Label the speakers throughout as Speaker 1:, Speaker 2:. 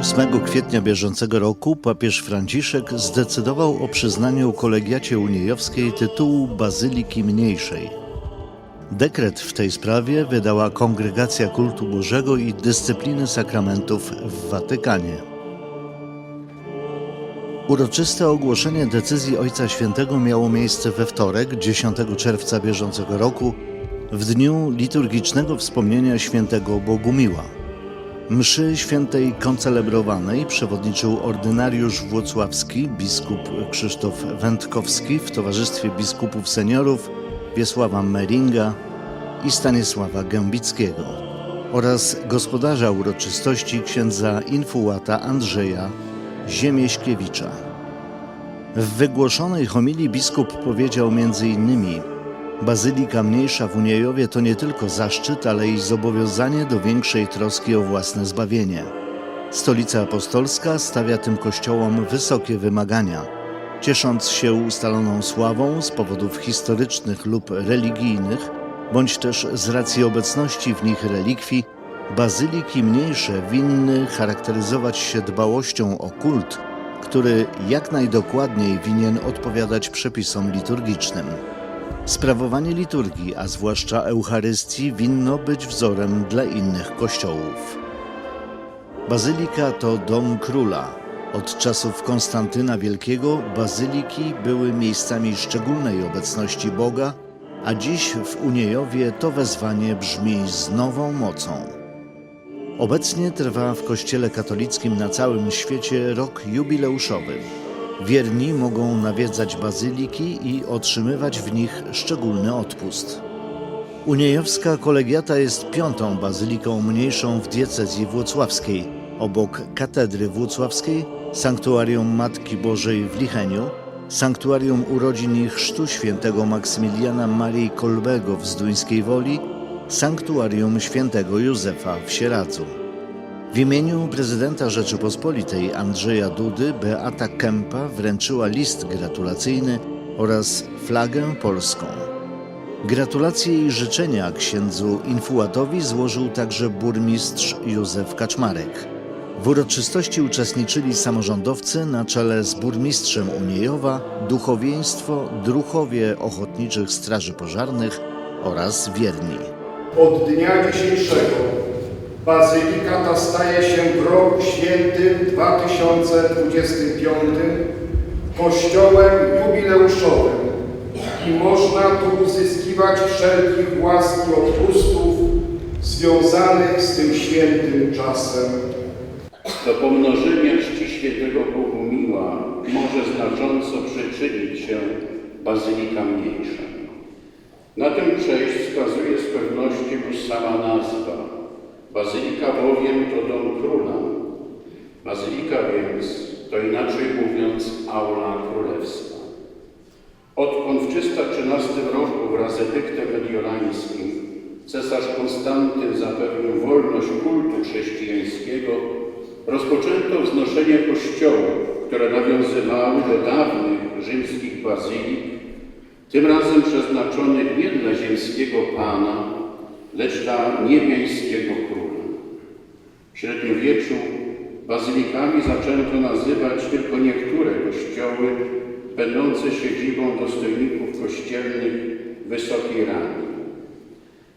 Speaker 1: dniu 8 kwietnia bieżącego roku papież Franciszek zdecydował o przyznaniu kolegiacie unijowskiej tytułu Bazyliki Mniejszej. Dekret w tej sprawie wydała Kongregacja Kultu Bożego i Dyscypliny Sakramentów w Watykanie. Uroczyste ogłoszenie decyzji Ojca Świętego miało miejsce we wtorek, 10 czerwca bieżącego roku, w dniu liturgicznego wspomnienia świętego Bogumiła. Mszy świętej koncelebrowanej przewodniczył ordynariusz włocławski biskup Krzysztof Wędkowski w towarzystwie biskupów seniorów Wiesława Meringa i Stanisława Gębickiego oraz gospodarza uroczystości księdza infułata Andrzeja Ziemieśkiewicza. W wygłoszonej homilii biskup powiedział m.in. Bazylika mniejsza w Uniejowie to nie tylko zaszczyt, ale i zobowiązanie do większej troski o własne zbawienie. Stolica Apostolska stawia tym kościołom wysokie wymagania. Ciesząc się ustaloną sławą z powodów historycznych lub religijnych, bądź też z racji obecności w nich relikwii, bazyliki mniejsze winny charakteryzować się dbałością o kult, który jak najdokładniej winien odpowiadać przepisom liturgicznym. Sprawowanie liturgii, a zwłaszcza Eucharystii, winno być wzorem dla innych kościołów. Bazylika to dom króla. Od czasów Konstantyna Wielkiego bazyliki były miejscami szczególnej obecności Boga, a dziś w Uniejowie to wezwanie brzmi z nową mocą. Obecnie trwa w Kościele katolickim na całym świecie rok jubileuszowy. Wierni mogą nawiedzać bazyliki i otrzymywać w nich szczególny odpust. Uniejowska kolegiata jest piątą bazyliką mniejszą w diecezji włocławskiej, obok katedry włocławskiej, sanktuarium Matki Bożej w Licheniu, sanktuarium urodzin i chrztu świętego Maksymiliana Marii Kolbego w Zduńskiej Woli, sanktuarium świętego Józefa w Sieradzu. W imieniu prezydenta Rzeczypospolitej Andrzeja Dudy Beata Kępa wręczyła list gratulacyjny oraz flagę polską. Gratulacje i życzenia księdzu Infułatowi złożył także burmistrz Józef Kaczmarek. W uroczystości uczestniczyli samorządowcy na czele z burmistrzem Uniejowa, duchowieństwo, druchowie ochotniczych straży pożarnych oraz wierni.
Speaker 2: Od dnia dzisiejszego Bazylika ta staje się w roku świętym 2025 kościołem jubileuszowym i można tu uzyskiwać wszelkich łask odpustów związanych z tym świętym czasem.
Speaker 3: Do pomnożenia czci świętego Bogumiła może znacząco przyczynić się Bazylika Mniejsza. Na tę cześć wskazuje z pewnością już sama nazwa. Bazylika bowiem to dom króla. Bazylika więc to inaczej mówiąc aula królewska. Odkąd w 313 roku wraz z edyktem mediolańskim cesarz Konstantyn zapewnił wolność kultu chrześcijańskiego, rozpoczęto wznoszenie kościołów, które nawiązywały do dawnych rzymskich bazylik, tym razem przeznaczonych nie dla ziemskiego pana, lecz dla niebiańskiego króla. W średniowieczu bazylikami zaczęto nazywać tylko niektóre kościoły będące siedzibą dostojników kościelnych wysokiej rangi.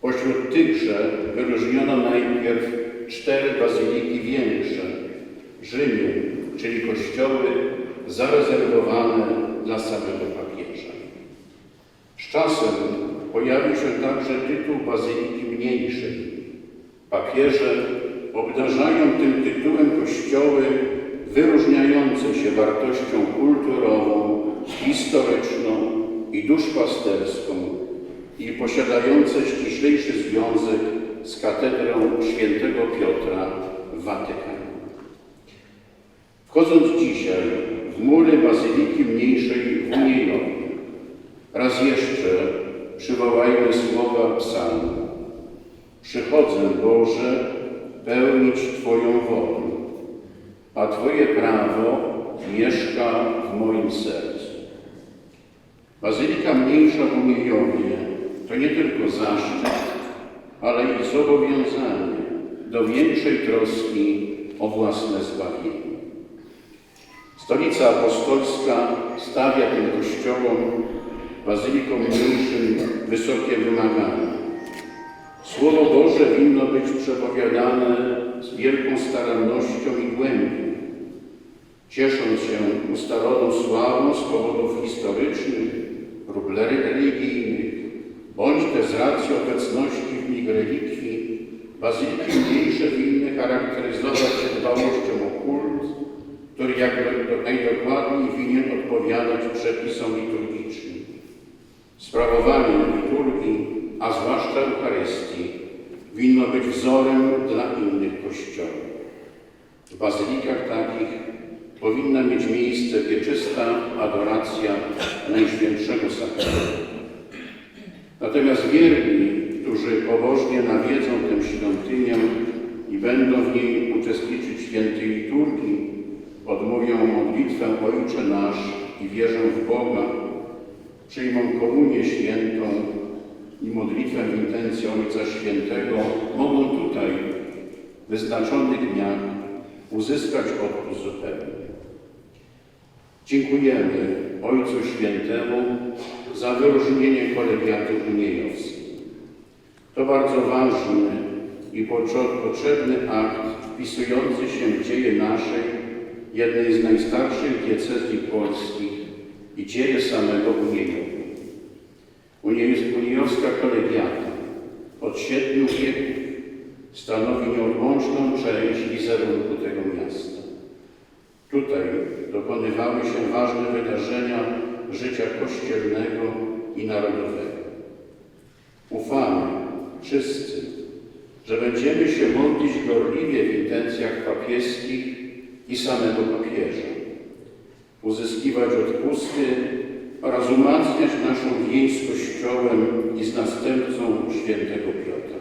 Speaker 3: Pośród tychże wyróżniono najpierw cztery bazyliki większe, Rzymie, czyli kościoły zarezerwowane dla samego papieża. Z czasem pojawił się także tytuł bazyliki mniejszej. Papieże obdarzają tym tytułem kościoły wyróżniające się wartością kulturową, historyczną i duszpasterską i posiadające ściślejszy związek z katedrą świętego Piotra w Watykanie. Wchodząc dzisiaj w mury Bazyliki Mniejszej w Uniejowie, raz jeszcze przywołajmy słowa psalmu. Przychodzę, Boże, pełnić Twoją wolę, a Twoje prawo mieszka w moim sercu. Bazylika Mniejsza w Uniejowie to nie tylko zaszczyt, ale i zobowiązanie do większej troski o własne zbawienie. Stolica Apostolska stawia tym kościołom, bazylikom mniejszym, wysokie wymagania. Słowo Boże winno być przepowiadane z wielką starannością i głębią, ciesząc się ustaloną sławą z powodów historycznych lub religijnych, bądź też z racji obecności w nich relikwii, bazyliki mniejsze winny charakteryzować się dbałością o kult, który jak do- najdokładniej winien odpowiadać przepisom liturgicznym. Sprawowanie liturgii, a zwłaszcza Eucharystii, winno być wzorem dla innych kościołów. W bazylikach takich powinna mieć miejsce wieczysta adoracja Najświętszego Sakramentu. Natomiast wierni, którzy pobożnie nawiedzą tę świątynię i będą w niej uczestniczyć świętej liturgii, odmówią modlitwę Ojcze Nasz i wierzą w Boga, przyjmą komunię świętą i modlitwę w intencji Ojca Świętego, mogą tutaj w wyznaczonych dniach uzyskać odpust zupełny. Dziękujemy Ojcu Świętemu za wyróżnienie kolegiatu uniejowskiego. To bardzo ważny i potrzebny akt wpisujący się w dzieje naszej, jednej z najstarszych diecezji polskich i dzieje samego Uniejowa. Uniejowska kolegiata od siedmiu wieków stanowi nieodłączną część wizerunku tego miasta. Tutaj dokonywały się ważne wydarzenia życia kościelnego i narodowego. Ufamy wszyscy, że będziemy się modlić gorliwie w intencjach papieskich i samego papieża, uzyskiwać odpusty oraz umacniać naszą więź z Kościołem i z następcą świętego Piotra.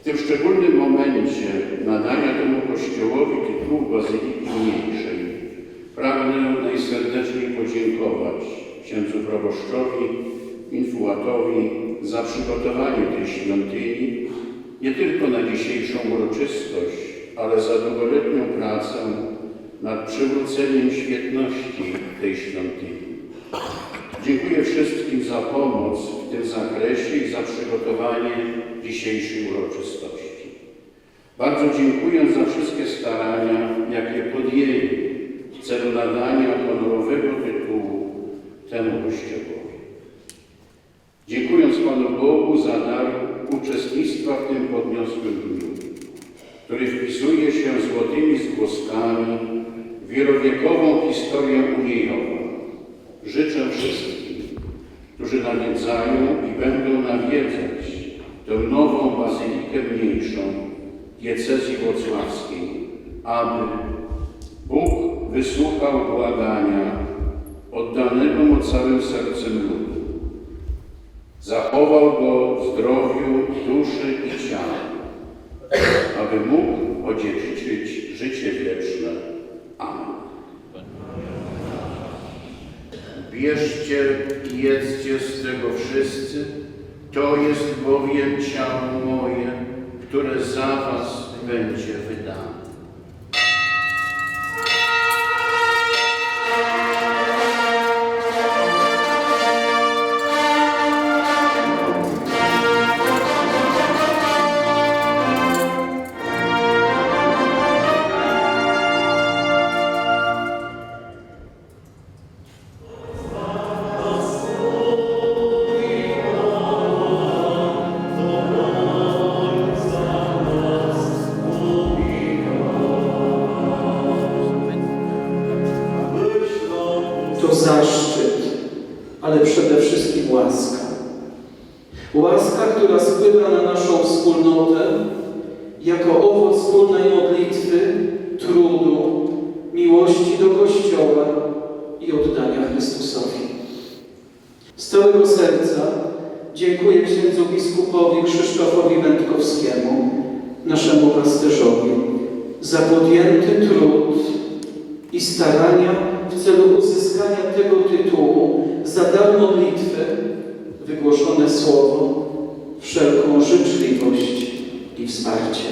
Speaker 3: W tym szczególnym momencie nadania temu kościołowi tytułu Bazyliki Mniejszej pragnę najserdeczniej podziękować księdzu proboszczowi Infułatowi za przygotowanie tej świątyni nie tylko na dzisiejszą uroczystość, ale za długoletnią pracę nad przywróceniem świetności tej świątyni. Dziękuję wszystkim za pomoc w tym zakresie i za przygotowanie dzisiejszej uroczystości. Bardzo dziękuję za wszystkie starania, jakie podjęli w celu nadania honorowego tytułu temu kościołowi. Dziękując Panu Bogu za dar uczestnictwa w tym podniosłym dniu, który wpisuje się złotymi zgłoskami w wielowiekową historię Uniejowa. Życzę wszystkim, którzy nawiedzają i będą nawiedzać tę nową bazylikę mniejszą diecezji włocławskiej, aby Bóg wysłuchał błagania oddanego mu całym sercem ludu. Zachował go w zdrowiu duszy i ciała, aby mógł odziedziczyć życie wieczne. Amen. Bierzcie i jedzcie z tego wszyscy, to jest bowiem ciało moje, które za was będzie wydane.
Speaker 4: Zaszczyt, ale przede wszystkim łaska. Łaska, która spływa na naszą wspólnotę jako owoc wspólnej modlitwy, trudu, miłości do Kościoła i oddania Chrystusowi. Z całego serca dziękuję księdzu biskupowi Krzysztofowi Wędkowskiemu, naszemu pasterzowi, za podjęty trud i starania uzyskania tego tytułu za dar modlitwy, wygłoszone słowo, wszelką życzliwość i wsparcie.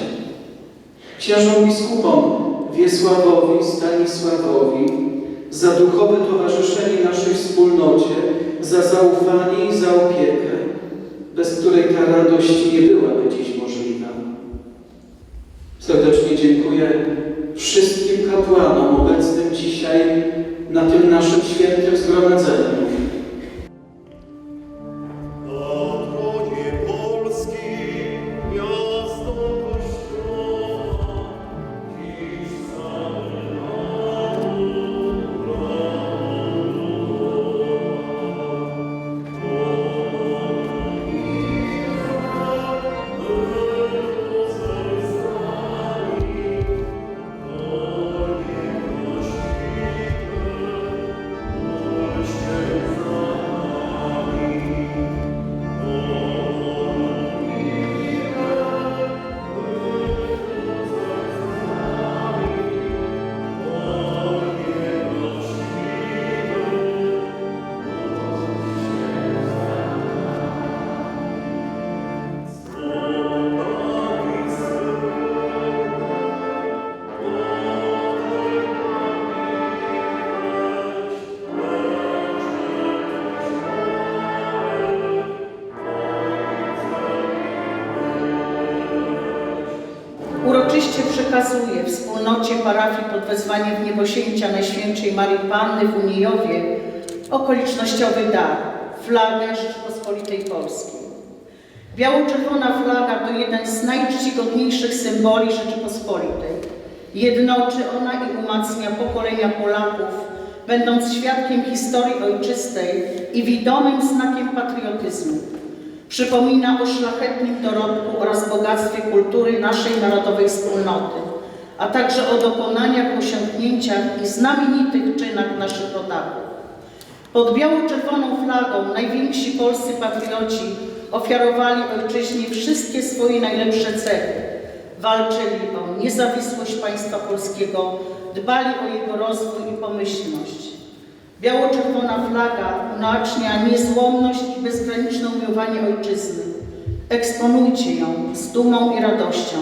Speaker 4: księżom biskupom Wiesławowi, Stanisławowi za duchowe towarzyszenie naszej wspólnocie, za zaufanie i za opiekę, bez której ta radość nie byłaby dziś możliwa. Serdecznie dziękuję wszystkim kapłanom obecnym dzisiaj na tym naszym świętym zgromadzeniu.
Speaker 5: Wspólnocie parafii pod wezwaniem w niebosięcia Najświętszej Marii Panny w Unijowie okolicznościowy dar, flagę Rzeczypospolitej Polskiej. Biało-czerwona flaga to jeden z najczcigodniejszych symboli Rzeczypospolitej. Jednoczy ona i umacnia pokolenia Polaków, będąc świadkiem historii ojczystej i widomym znakiem patriotyzmu. Przypomina o szlachetnym dorobku oraz bogactwie kultury naszej narodowej wspólnoty, a także o dokonaniach, osiągnięciach i znamienitych czynach naszych rodaków. Pod biało-czerwoną flagą najwięksi polscy patrioci ofiarowali ojczyźnie wszystkie swoje najlepsze cechy. Walczyli o niezawisłość państwa polskiego, dbali o jego rozwój i pomyślność. Biało-czerwona flaga unacznia niezłomność i bezgraniczne umiłowanie ojczyzny. Eksponujcie ją z dumą i radością,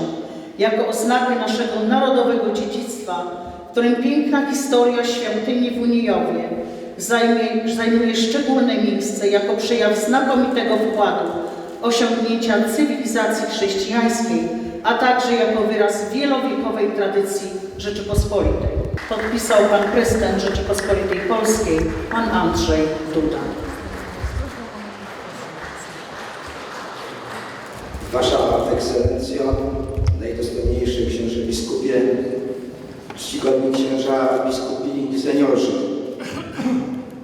Speaker 5: jako oznakę naszego narodowego dziedzictwa, w którym piękna historia świątyni w Unijowie zajmie, zajmuje szczególne miejsce jako przejaw znakomitego wkładu osiągnięcia cywilizacji chrześcijańskiej, a także jako wyraz wielowiekowej tradycji Rzeczypospolitej. Podpisał pan prezydent Rzeczypospolitej Polskiej, pan Andrzej Duda.
Speaker 6: Wasza Ekscelencjo, biskupie, czcigodni księża biskupi seniorzy,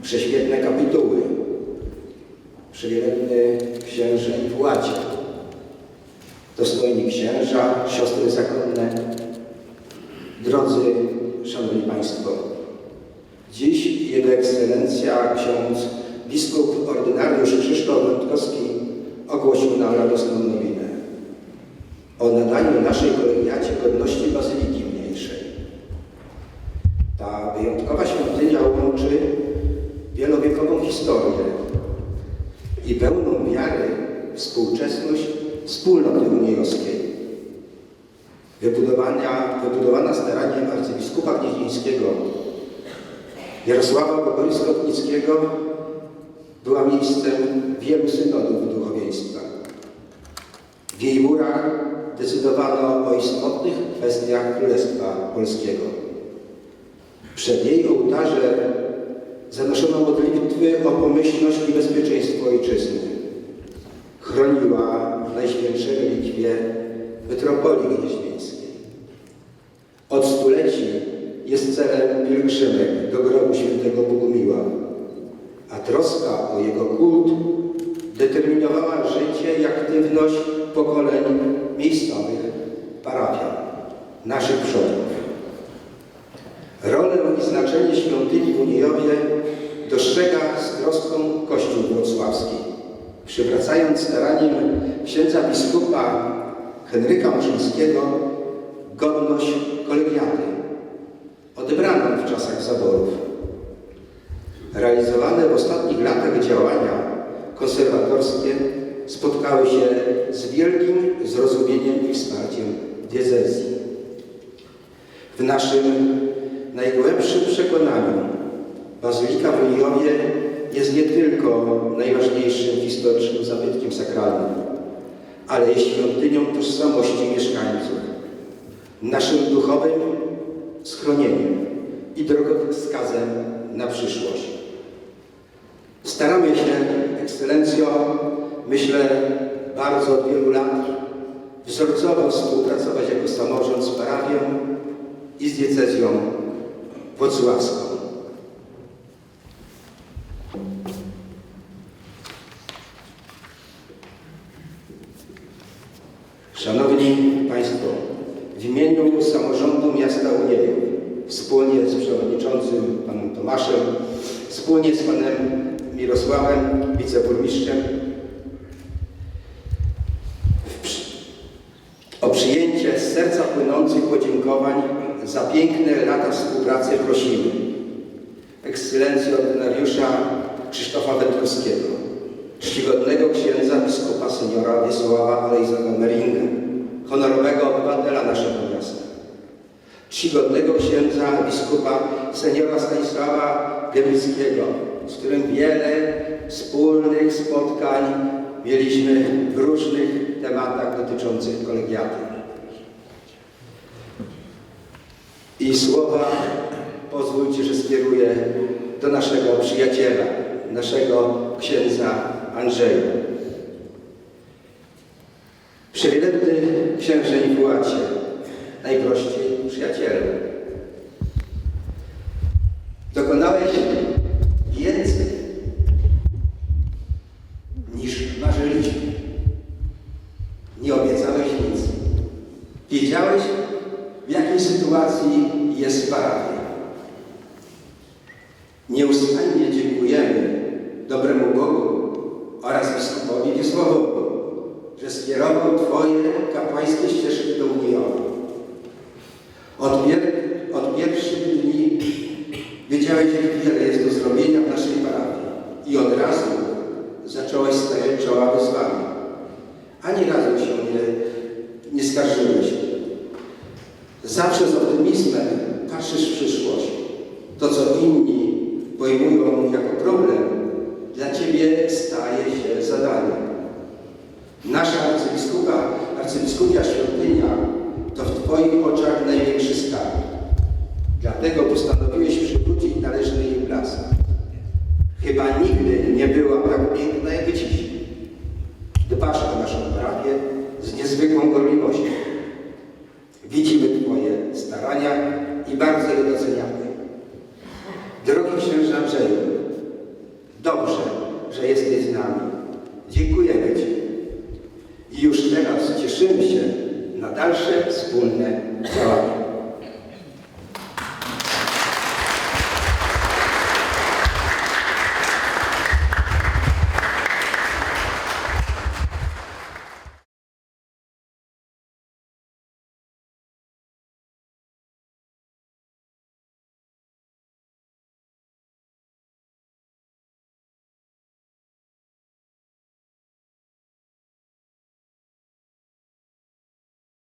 Speaker 6: prześwietne kapituły, przewielebny księże i władzie, dostojni księża, siostry zakonne, drodzy szanowni państwo. Dziś Jego Ekscelencja ksiądz biskup ordynariusz Krzysztof Wędkowski ogłosił nam radosną nowinę o nadaniu naszej kolegiacie godności Bazyliki Mniejszej. Ta wyjątkowa świątynia łączy wielowiekową historię i pełną wiary współczesność wspólnoty unijowskiej. Wybudowana staraniem arcybiskupa gnieźnieńskiego Jarosława Bogory-Skotnickiego była miejscem wielu synodów duchowieństwa. W jej murach decydowano o istotnych kwestiach Królestwa Polskiego. Przed jej ołtarze zanoszono modlitwy o pomyślność i bezpieczeństwo ojczyzny. Chroniła w Najświętszej Litwie metropolii gnieźnieńskiej. Od stuleci jest celem pielgrzymek do grobu świętego Bogumiła, a troska o jego kult determinowała życie i aktywność pokoleń miejscowych parafian, naszych przodków. Rolę i znaczenie świątyni w Unijowie dostrzega z troską Kościół Wrocławski, przywracając staraniem księdza biskupa Henryka Muszyńskiego godność kolegiaty, odebraną w czasach zaborów. Realizowane w ostatnich latach działania konserwatorskie spotkały się z wielkim zrozumieniem i wsparciem diecezji. W naszym najgłębszym przekonaniu Bazylika w Unijowie jest nie tylko najważniejszym historycznym zabytkiem sakralnym, ale jest świątynią tożsamości mieszkańców, naszym duchowym schronieniem i drogowskazem na przyszłość. Staramy się, ekscelencjo, myślę, bardzo od wielu lat wzorcowo współpracować jako samorząd z parafią i z diecezją włocławską. Szanowni Państwo, w imieniu samorządu miasta Uniejów, wspólnie z przewodniczącym panem Tomaszem, wspólnie z panem Mirosławem, wiceburmistrzem, w przy- o przyjęcie z serca płynących podziękowań za piękne lata współpracy prosimy ekscelencję ordynariusza Krzysztofa Wędrowskiego, czcigodnego księdza biskupa seniora Wiesława Alejzego Meringa, honorowego obywatela naszego miasta, czcigodnego księdza biskupa seniora Stanisława Z którym wiele wspólnych spotkań mieliśmy w różnych tematach dotyczących kolegiaty. I słowa pozwólcie, że skieruję do naszego przyjaciela, naszego księdza Andrzeja. Przewielebny księże Nibułacie, najprościej przyjacielu. Wiedziałeś, w jakiej sytuacji jest parafia. Nieustannie dziękujemy dobremu Bogu oraz biskupowi Wiesławowi, że skierował Twoje kapłańskie ścieżki do Unijowa. Od, pier od pierwszych dni wiedziałeś, jak wiele jest do zrobienia w naszej parafii i od razu zacząłeś stawiać czoła wyzwaniom. Ani razu się nie, nie skarżyłeś. Zawsze z optymizmem patrzysz w przyszłość. To, co inni pojmują jako problem, dla Ciebie staje się zadaniem. Nasza arcybiskupa, arcybiskupia świątynia to w Twoich oczach największy skarb. Dlatego postanowiłeś przywrócić należny jej blask. Chyba nigdy nie była tak piękna jak dziś. Dbasz o naszą parafię z niezwykłą gorliwością. Widzimy Twoje starania i bardzo je doceniamy. Drogi księże Andrzeju, dobrze, że jesteś z nami. Dziękujemy Ci. I już teraz cieszymy się na dalsze wspólne działania.